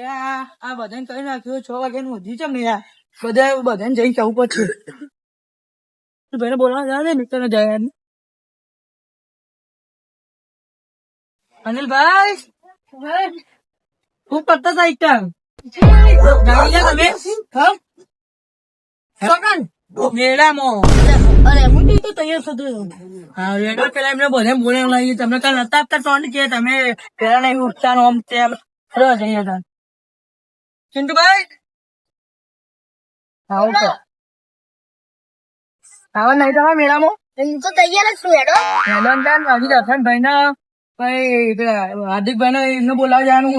લે આ બધાને કહી નાખ્યું છ વાગે નું ચમ યાર. બધા બધાને જઈ જવું પડશે. ભાઈને બોલાવા જા ને મિત્ર જાય અનિલભાઈ હું કરતા હતા મેળામાં. અરે તો તો તૈયાર થતો હા રેડો પેલા એમને બધે બોલે લાગી. તમને કાલ નતા આપતા કે તમે પેલા નહીં ઉઠતા આમ તેમ. ફરવા જઈએ હતા. ચિંટુભાઈ? આવો તો આવો નહીં તમારા મેળામાં. તો તૈયાર જ છું હેડો. મેદાન જાન હજી દર્શન ભાઈ ના ભાઈ હાર્દિકભાઈ ને એમને બોલાવા જવાનું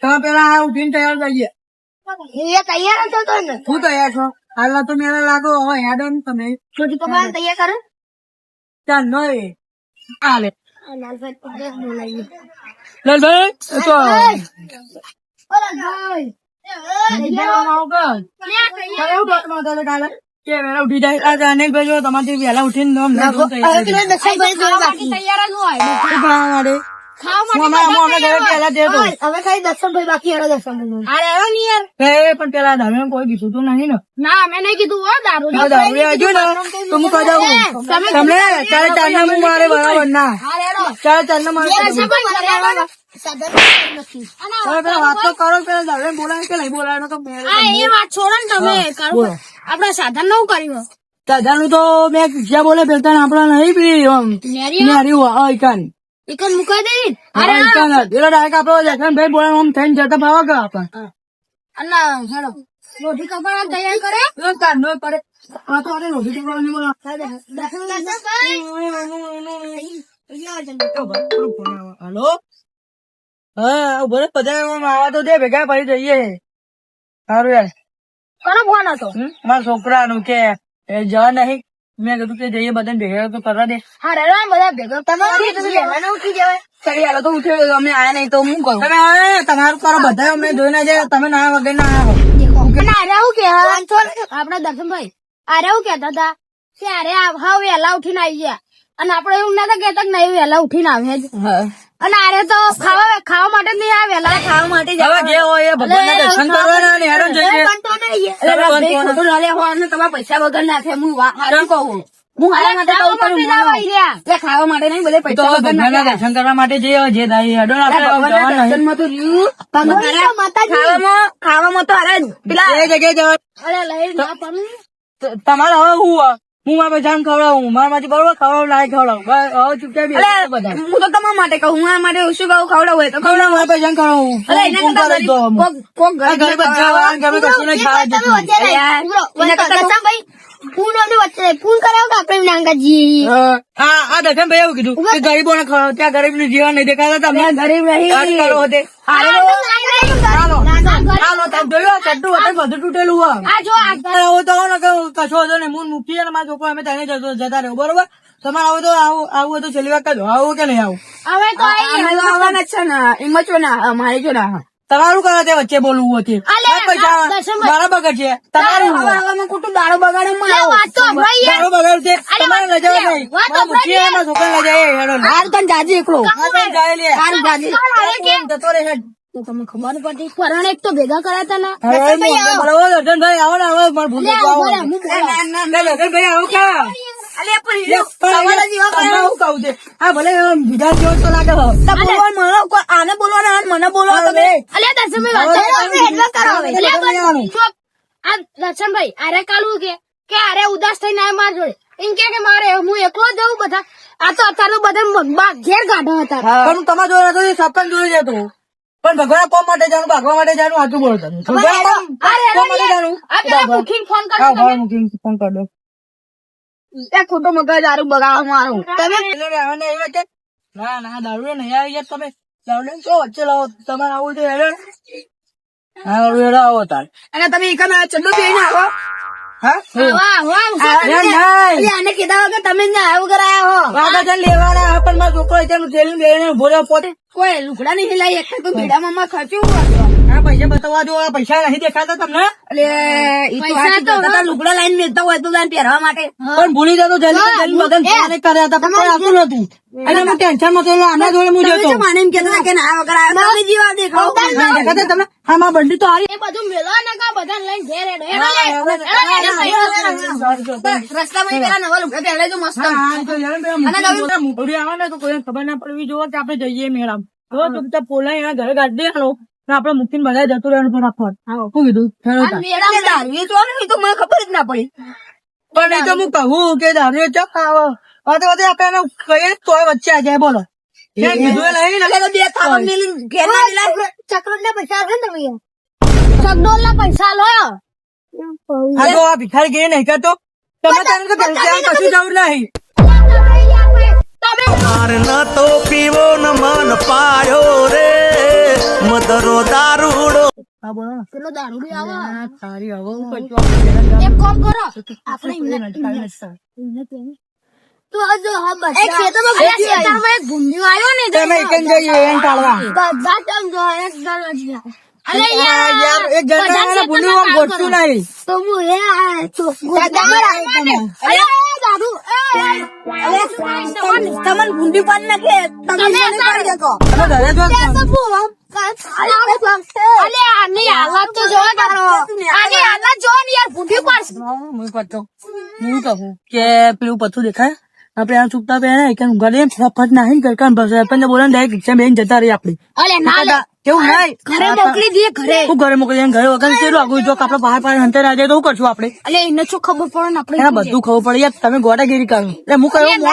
તમે પેલા ઉઠીને તૈયાર થઈએ હું તૈયાર જ હતો ને. હું તૈયાર છો. હાલના તો મેળા લાગો. હવે ને તમે. છોટી કપડા તૈયાર કરે. ચાલ નય હાલે. લાલભાઈ લાલભાઈ તો અરે ભાઈ અનિલભાઈ જો તમારી પણ પેલા ધામે કોઈ કીધું તો નહીં ને. ના મેં નહીં કીધું હો દારૂ દારૂ આવજો ને તો હું કહી દઉં તમને ચારે ચાર ના હું મારે બરાબર ના. હા ચાર ના મારે દર્શનભાઈ સાધન નથી તમે વાત તો કરો પેલા દારૂ બોલાય કે નહીં બોલાય તો મેળ આ એ વાત છોડો ને તમે. આપણે સાધન નવું કર્યું દાદાનું તો મેં જ્યાં બોલે પેલતા આપડા નહીં પીડી આમ નેરી ઇકાન મુકાઈ દેવી અરે ઇકન જ. એટલે ડાયરેક્ટ આપડો જખન ભાઈ બોલે ઓમ થઈને જતા ભાવા કા આપણ. અલ્લા હેડો. રોટી કપડા તૈયાર કરે? નો કા નો પડે. આ તો અરે રોટી ટુકડાની બોલા હાલો? હા ઊભો રે પધારવામાં આવા તો દે ભેગા પડી જઈએ. સારું યાર. કોનો ફોન હતો? મારા છોકરાનું કે એ જવા નહીં. મેં કીધું કે જઈએ બધા ભેગા તો કરવા દે. હા રે બધા ભેગા. તમારે લેવાના ઉઠી જવાય. સરી હાલો તો ઉઠે અમે આયા નહીં તો હું કરું? તમે તમારું કરો બધા અમે જોઈ ના જાય તમે ના વગર ના આવો. આરે કે આપડા દર્શનભાઈ આરે હું કેતા હતા કે અરે હા વહેલા ઉઠીને આવી ગયા અને આપડે એવું નતા કેતા નહીં વહેલા ઉઠીને આવે જ. અને આરે તો ખાવા ખાવા માટે નહીં આવે ખાવા માટે હવે જે હોય એ ભગવાનના દર્શન કરવાના અને હેરાન જઈએ તમારા પૈસા વગર નાખે હું હારું કહું? હું હારા માટે કહું પણ ખાવા માટે નહીં બધે તો હવે ભગવાનના દર્શન કરવા માટે જઈએ જે થાય ને નહીં. ખાવામાં તો અરે એ જગ્યાએ જવા અરે લઈ ના પણ. તમારે હવે હું? હું મારા પૈસાને ખવડાવું મારા માંથી બરોબર ખવડાવું લાય ખવડાવું. હવે ચૂપચાપ હું તો તમારા માટે કહું હું માટે શું કહું ખવડાવું તો ખવડાવું. મારા પૈસાને ખવડાવું. ફોન વચ્ચે ફોન કરાવો આપણે નાંગાજી અ, આ દર્શન ભાઈ એવું કીધું કે ગરીબોને ખવડાવો ત્યાં ગરીબનું જીવન નહીં દેખાતા તમને ગરીબ નહીં. ચડ્ડું હતું બધું તૂટેલું હોય આ જો આ તમારે તો કે કશો હતો ને મૂન મૂકી અને મારા છોકરો અમે તને જતો જતા રહ્યો બરોબર? તમારે આવો તો આવું આવું તો છેલ્લી કહો આવું કે નહીં આવું? હવે તો આવવાના છે ને. એમાં ના મારે જો ના તમારું કરે તે વચ્ચે બોલવું હતું મારા બગડ છે તમારું ખોટું દારૂ બગાડે મારો બગડ છે. તમારે રજા નહીં. વાત છોકરા રજા એના છોકરાને લઈ જાય હેડો લે. હાર તને જાજી એકલો. જતો રહે. તો તમને ખબર પડતી. એક ભેગા કર્યા હતા ને. આવો. ને આવો મારે ભૂલ આવો. આવો. આને બોલવાના મને બોલવા દર્શનભાઈ આરે કાલું કે? કે આરે ઉદાસ થઈને આવે મારા જોડે? એમ કે મારે હું એકલો જવું બધા? આ તો અત્યારે બધા ઘેર કાઢો હતા. પણ તમારે જોડે સપન જોઈ જતો પણ ભગવાન કોમ માટે જાણું ભાગવા માટે જાણું સાચું બોલો તમે. ભગવાન કોમ- માટે જાણું. આ પેલા ફોન હા મૂકીને ફોન કર દો. ખોટો મગજ આરું બગાડવા મારું તમે એ વચ્ચે? ના ના દારૂ નહીં આવી ગયા તમે દારૂ લઈને શું વચ્ચે લાવો? તમારે આવું છે હેડો હા દારૂ હેડો આવો તાર. અને તમે એકમ ચંદુ પી ને આવો. હા? વાહ વાહ આને કીધા વગર તમે જ આવું કરાયા હો. લેવાના પણ મારો છોકરો પોતે. કોઈ લુગડા નહીં લાવી એક તો ભીડામાં માં ખર્ચ્યું આ પૈસા બતાવવા જો આ પૈસા નહીં દેખાતા તમને? એટલે લુગડા લાઈન મેળતા હોય તો પહેરવા માટે. પણ ભૂલી જતો જલ્દી જલ્દી કર્યા હતા પણ આવતું નતું અને હું ટેન્શનમાં તો આના જોડે હું જતો મને એમ કહેતા કે ના વગર આવ્યો દેખાવ બંડી તો બધું ને કા બધા લઈને ઘેર. રસ્તામાં પેલા નવા લુગડા મસ્ત. તો ખબર ના પડવી જોવો કે આપણે જઈએ મેળામાં. તો પોલા એના ઘરે ગાડી દેવાનો ને આપડે મૂકીને બધા જતું રહેવાનું આખો શું કીધું? તો મને ખબર જ ના પડી. પણ એ તો હું કહું કે દારૂ ચક આવો વાતે વાતે આપણે એને કહીએ તોય વચ્ચે આ જાય બોલો. નહીં તો પૈસા લો. તો ભિખારી ગઈ કરતો. તમે તને તો કશું જવું નહીં. માર ન તો પીવો ન મન પાડ્યો રે. મદરો દારૂડો. હા બોલો ને. પેલો દારૂ બી આવો સારી હવે એક કામ કરો. આપણે એમને તો હજુ હા બસ એક ખેતરમાં ગયા ખેતરમાં એક ભૂંડિયો આવ્યો ને તમે એક જઈએ એને ટાળવા? બધા તમ જો એક ગલ ગયા. અરે યાર એક જણા એને ગોઠતું નહીં. તો હું એ તો અરે દાદુ તમને ભૂંડી પાડી નાખે તમે ઘરે જો પેલું રહી આપડી તો કરશું શું ખબર પડે બધું ખબર પડે તમે ગોટાગીરી કરો એટલે હું કહ્યું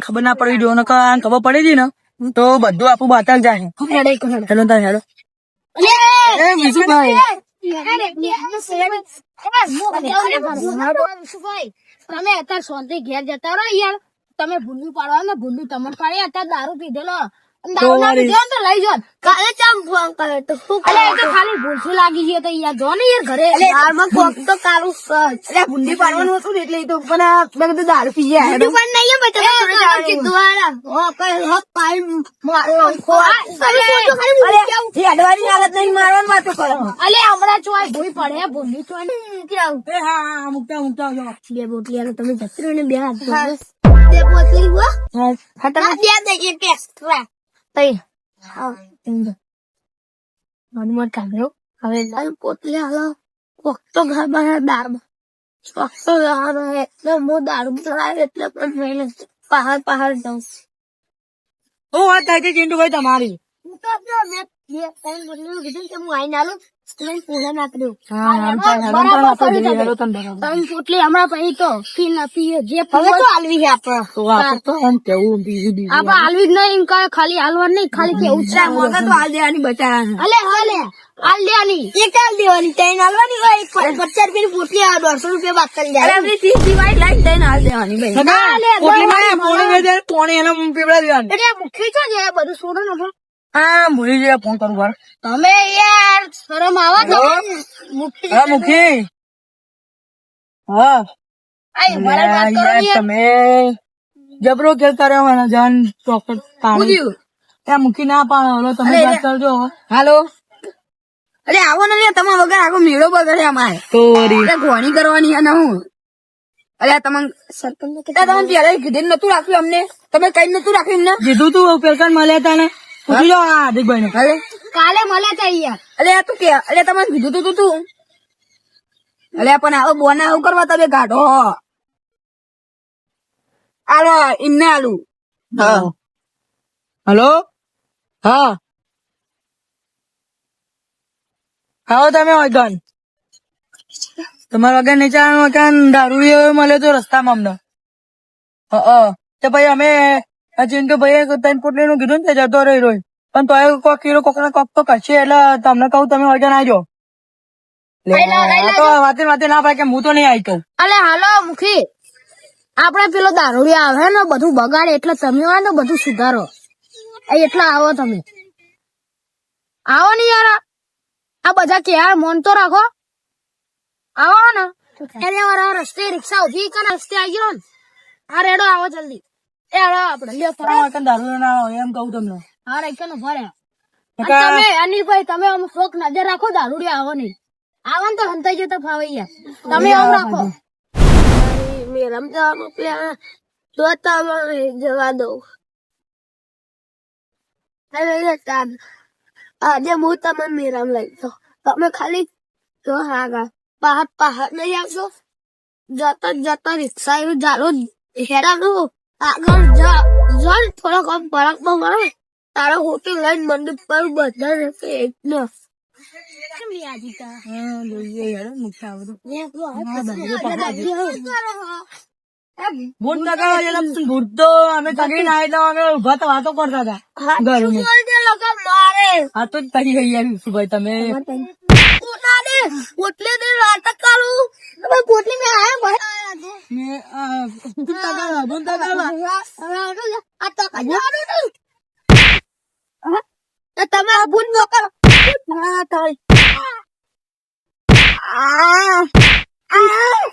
ખબર ના પડી જો ખબર પડી હતી ને તો બધું આપું બાતલ જાય. હેલો તાર હેલો. વિશુભાઈ. તમે અત્યારે શાંતિ ઘેર જતા રહો યાર. તમે ભૂલું પાડવા ને ભૂંડું તમને પાડે અત્યારે દારૂ પીધેલો. લઈ જાઓ કાલે ચમ ફોન કરે તો શું અલે એ તો ખાલી ભૂલસું લાગી ગઈ તો યાર જો ને યાર ઘરે. દારમાં કોક તો ભૂંડી પાડવાનું હતું ને એટલે એ તો પણ મેં કીધું દારૂ પી ગયા પણ નહીં બચે કીધું હારા હો કઈ હો પાઈ મારો તમે તો ખાલી ભૂંડી કેવું જે અડવાની હાલત નહીં મારવાની વાતો કરો. અલે હમણાં ચોય ભૂઈ પડે ભૂંડી ચોય ને કેવું એ હા હા મુકતા મુકતા જો. બે બોટલી આલો તમે જતી ને બે હાથ બે બોટલી હો. હા. હા તમે બે દે એક એક્સ્ટ્રા તઈ હા હનુમાન કાઢ્યો હવે લાલ બોટલી હાલો. કોક તો ઘર બહાર દારૂ કોક તો દારૂ એટલે મો દારૂ ચડાવે એટલે પણ મેલે પહાડ પહાડ જાઉં હું વાત થાય છે ચિંટુભાઈ તમારી. હું તો મેં ખાલી હાલવા નહીં ખાલી કેવું તો હાલ દેવાની બચારા અલે હાલે હાલ દેવાની. એક હાલ દેવાની ત્રણ હાલવાની હોય પચાસ રૂપિયાની પોટલી આવે દોઢસો રૂપિયા બાદ કરી જાય. આપડે ત્રીસ લાઈન ત્રણ હાલ દેવાની પોણી એને પીવડાવી દેવાની. એટલે મુખી છો બધું છોડો ને પણ. હા ભૂલી ગયા ફોન કરું વાર તમે યાર શરમ આવે તો મુખી હા મુખી હા આઈ મારે વાત કરો યાર, તમે જબરો ખેલતા રહ્યો મને જાન ચોકટ પાણી? એ મુખી ના પાડો હલો તમે અરે, વાત કરજો હાલો. અરે આવો ને લે તમારા વગર આખો મેળો બગડે અમારે. એટલે ઘોણી કરવાની અને હું. અરે તમે સરપંચ તમે પેલા કીધું નતું રાખ્યું અમને. તમે કઈ નતું રાખ્યું એમને કીધું તું પેલકાન મળ્યા તા ને? પૂછી લો આ હાર્દિકભાઈ ને અરે કાલે મળે છે અહીંયા. અલે આ તું કે અલે તમે કીધું તું તું અલે અરે પણ આવો બોના આવું કરવા તમે કાઢો આલો ઇમને આલુ. હા. હલો? હા. આવો તમે વગન તમારા વગર નીચે વગન દારૂ એવો મળે તો રસ્તામાં અમને. હા તો ભાઈ અમે આ ભાઈ ત્રણ પોટલી નું કીધું ને જતો રહી રહ્યો પણ તો કોક કીરો કોક ના કોક તો કરશે એટલે તમને કહું તમે વજન આવજો તો વાતે વાતે ના પાડે કે હું તો નહીં આવી કહું અલે હાલો મુખી. આપણે પેલો દારૂડી આવે ને બધું બગાડે એટલે તમે હોય ને બધું સુધારો. એટલે આવો તમે. આવો ને યાર. આ બધા કે યાર મોન તો રાખો. આવો ને. એટલે રસ્તે રિક્ષા ઊભી કે રસ્તે આવી ગયો ને. આ રેડો આવો જલ્દી. એ હાલો આપણે લ્યો ફરો તમારા દારૂ ના હોય એમ કહું તમને. હા તમે અની ભાઈ તમે આમ શોખ નજર રાખો દારૂડિયા આવો નહીં. આવો તો હંતાઈ જતા ફાવે યાર. તમે આમ રાખો. મેરમ તો તમે જવા દો અરે તાન આજે હું તમને મેરામ લઈ જાઉં તમે ખાલી જો હાગા. પહાડ પહાડ નહીં આવશો. જતા જતા રિક્ષા એવું ચાલો હેરાનું આગળ જા જલ થોડોક આમ પરાકમાં મારે તારો હોટલ લઈને મંદિર પર બધા બધું. ભૂત ના તમે પોટલી પોટલી Me, ah, punta nada, punta nada. Atau kanya aduh tuh. Ah, tama bun mo ka. Ah, tay. Ah. Ah. Ah.